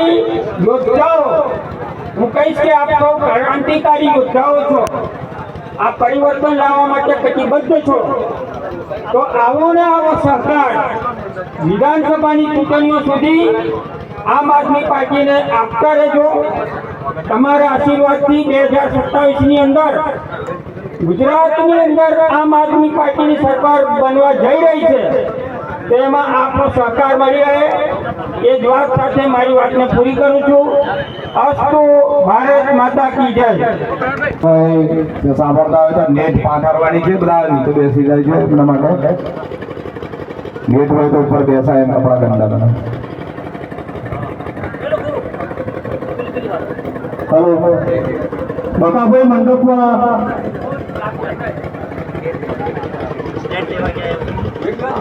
ક્રાંતિકારી યોદ્ધાઓ હું કહીશ કે આપ સૌ ક્રાંતિકારી યોદ્ધાઓ છો. આ પરિવર્તન લાવવા માટે કટિબદ્ધ છો. તો આવો ને આવો સહકાર વિધાનસભાની ચૂંટણીઓ સુધી આમ આદમી પાર્ટીને આપતા રહેજો. તમારા આશીર્વાદથી બે હજાર સત્તાવીસની અંદર ગુજરાતની અંદર આમ આદમી પાર્ટીની સરકાર બનવા જઈ રહી છે. તેમાં આપનો સહકાર મળી રહે. એ જ વાત સાથે મારી વાતને પૂરી કરું છું. અસ્તુ ભારત માતા કી જય. સાંભળતા હોય તો નેટ પાથરવાની છે બધા, નીચે બેસી જાય છે એમના માટે. નેટ હોય તો ઉપર બેસાય એમ કપડા ગંદા હલો. બકાભાઈ મંડપમાં.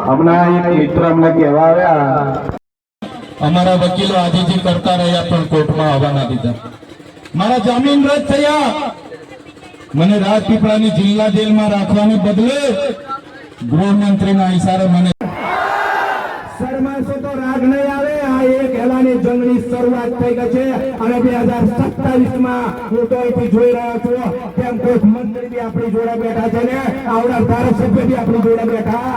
હમણાં એક મિત્ર અમને કહેવા આવ્યા અમારા વકીલો આજીજી કરતા રહ્યા પણ કોર્ટમાં આવવા ના દીધા. મારા જામીન રદ થયા. મને રાજપીપળાની જિલ્લા જેલમાં રાખવાને બદલે ગૃહમંત્રીના ઇશારે મને શરમાશો તો રાગ નહીં આવે. આ એક હેલાની જંગની શરૂઆત થઈ ગઈ છે અને બે હજાર સત્તાવીસમાં હું તો અહીંથી જોઈ રહ્યો છું. તેમ કોઈ મંત્રી બી આપણી જોડે બેઠા છે ને? આવનાર ધારાસભ્ય બી આપણી જોડે બેઠા.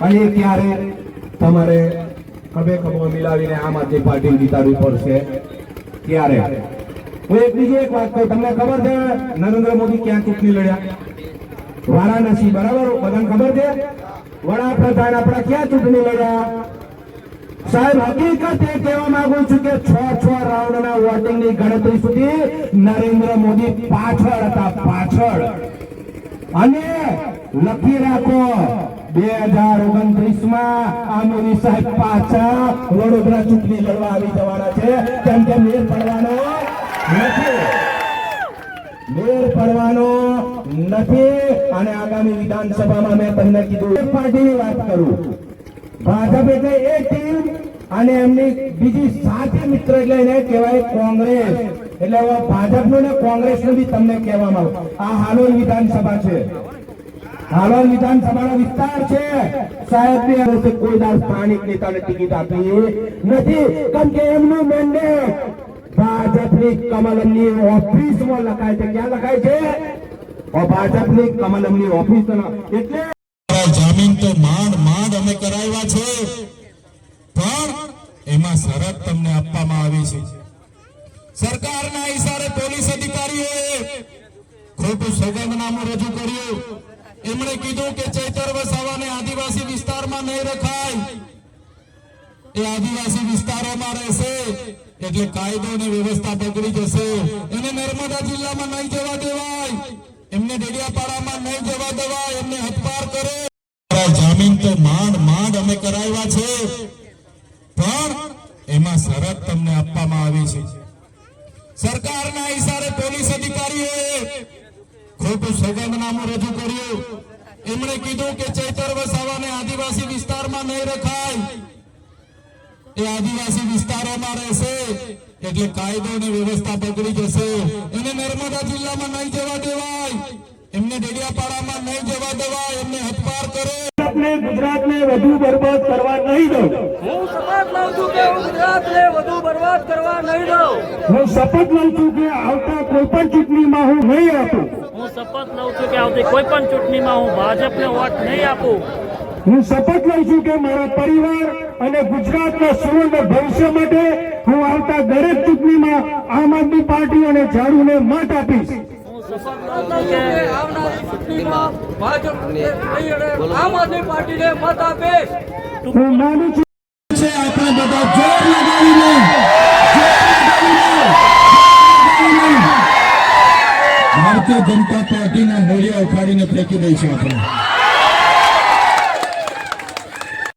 અને ત્યારે તમારે ખભે ખભો મિલાવીને આમ આદમી પાર્ટી જીતાડવી પડશે. ત્યારે હું એક બીજી એક વાત કહું, તમને ખબર છે, નરેન્દ્ર મોદી ક્યાં ચૂંટણી લડ્યા? વારાણસી, બરાબર? બધાને ખબર છે? વડાપ્રધાન આપણા ક્યાં ચૂંટણી લડ્યા? સાહેબ, હકીકત એ કહેવા માંગુ છું કે છ છ રાઉન્ડના વોટિંગની ગણતરી સુધી નરેન્દ્ર મોદી પાછળ હતા, પાછળ. અને લખી રાખો બે હજાર ઓગણત્રીસમાં મોદી સાહેબ પાછા વડોદરા ચૂંટણી લડવા આવી જવાના છે. કેમ કે મેર પડવાનો નથી. મેર પડવાનો નથી અને આગામી વિધાનસભામાં મેં તમને કીધું એક પાર્ટીની વાત કરું. ભાજપ એટલે એક ટીમ અને એમની બીજી સાથી મિત્ર એટલે એને કહેવાય કોંગ્રેસ. એટલે ભાજપનું ને કોંગ્રેસનું બી તમને કહેવામાં આવે આ હાલોલ વિધાનસભા છે. હાલોલ વિધાનસભાનો વિસ્તાર છે. સાહેબ ને કોઈ દાસ સ્થાનિક નેતાને ટિકિટ આપી નથી. કેમ કે એમનું મેન્ડેટ ભાજપની કમલમની ઓફિસમાં લખાય છે. ક્યાં લખાય છે? ભાજપની કમલમની ઓફિસ એટલે જામીન તો માંડ માંડ અમે કરાવ્યા છે. પણ એમાં શરત તમને આપવામાં આવી છે. સરકારના ઈશારે પોલીસ અધિકારીઓએ ખોટું સોગંદનામું રજૂ કર્યું. એમણે કીધું કે ચૈતર વસાવાને આદિવાસી વિસ્તારમાં નહીં રખાય. એ આદિવાસી વિસ્તારોમાં રહેશે, એટલે કાયદો અને વ્યવસ્થા બગડી જશે. એને નર્મદા જિલ્લામાં નહીં જવા દેવાય. એમને ડેડિયાપાડામાં નહીં જવા દેવાય. એમને હથપાર કરે. જામીન તો માંડ માંડ અમે કરાવ્યા છે. પણ એમાં શરત તમને આપવામાં આવી છે. સરકારના ઈશારે પોલીસ અધિકારીઓએ ખોટું સોગંદનામું રજૂ કર્યું. એમણે કીધું કે ચૈતર વસાવાને આદિવાસી વિસ્તારમાં નહીં રખાય. એ આદિવાસી વિસ્તારોમાં રહેશે એટલે કાયદો અને વ્યવસ્થા બગડી જશે. એને નર્મદા જિલ્લામાં નહીં જવા દેવાય. એમને ડેડિયાપાડામાં નહીં જવા દેવાય. એમને હથપાર કરે. આપણે ગુજરાતને વધુ બરબાદ કરવા નહીં દઉં. હું શપથ લઉં છું કે હું ગુજરાતને વધુ બરબાદ કરવા નહીં દઉં. હું શપથ લઉં છું કે આવતા કોઈ પણ ચૂંટણીમાં હું નહીં આપું. હું શપથ લઉં છું કે આવતી કોઈ પણ ચૂંટણીમાં હું ભાજપને વોટ નહીં આપું. હું શપથ લઉં છું કે મારા પરિવાર અને ગુજરાતના સુવર્ણ ભવિષ્ય માટે હું આવતા દરેક ચૂંટણીમાં આમ આદમી પાર્ટી અને ઝાડુને મત આપીશ. હું શપથ લઉં છું કે આવનારી ચૂંટણીમાં ભાજપને નહીં અને આમ આદમી પાર્ટીને મત આપીશ હું માનું છું છે આપણે બધા જોર લગાવીને ભારતીય જનતા પાર્ટીના મૂલ્ય ઉખાડીને ફેંકી દઈશું આપણે.